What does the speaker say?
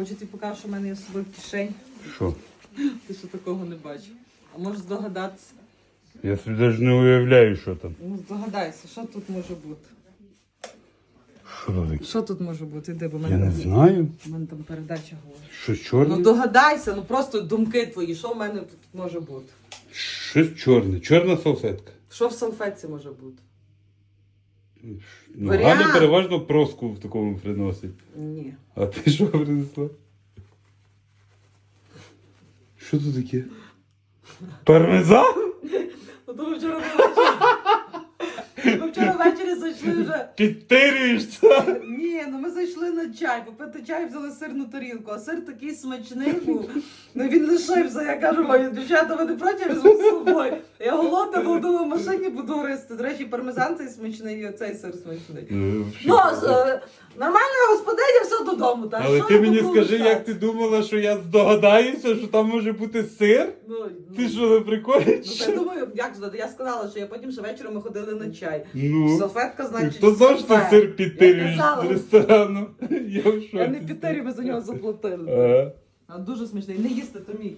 Хочу тобі покажу, що в мене є з собою в кишені. Що? Ти ще такого не бачив. А можеш здогадатися? Я собі навіть не уявляю, що там. Ну, здогадайся, що тут може бути? Що таке? Що тут може бути? Іди, бо в Я мене, не знаю. в мене там передача говорить. Що Ну догадайся, ну просто думки твої, що в мене тут може бути? Щось чорне. Чорна салфетка. Що в салфетці може бути? Ну, Варіант. Галя переважно проску в такому приносить. Ні. А ти що принесла? Що тут таке? Пармезан? Ну то вчора ввечері. Вчора ввечері зайшли вже. Підтирюєшся? Ні, ну ми зайшли на чай, попити чай, взяли сирну тарілку, а сир такий смачний був. Ну він лишився. Я кажу, мої дівчата, ви не проти я візьму з собою. Я голодна, бо в машині буду гристи. До речі, пармезан цей смачний, і оцей сир смачний. Ну, Ну, що? Додому. Та Але що ти я мені буду скажи, лишати? як ти думала, що я здогадаюся, що там може бути сир? Ну, ну, Ти що ви приколі? Ну, я думаю, як здати? Я сказала, що я потім ще вечором ми ходили на чай. Ну, Салфетка, значить, хто завжди салфетка. сир підтирюєш казала. з ресторану? Я в Я не шоці. підтері, ми за нього заплатили. Ага. А дуже смачний. Не їсти, то мій.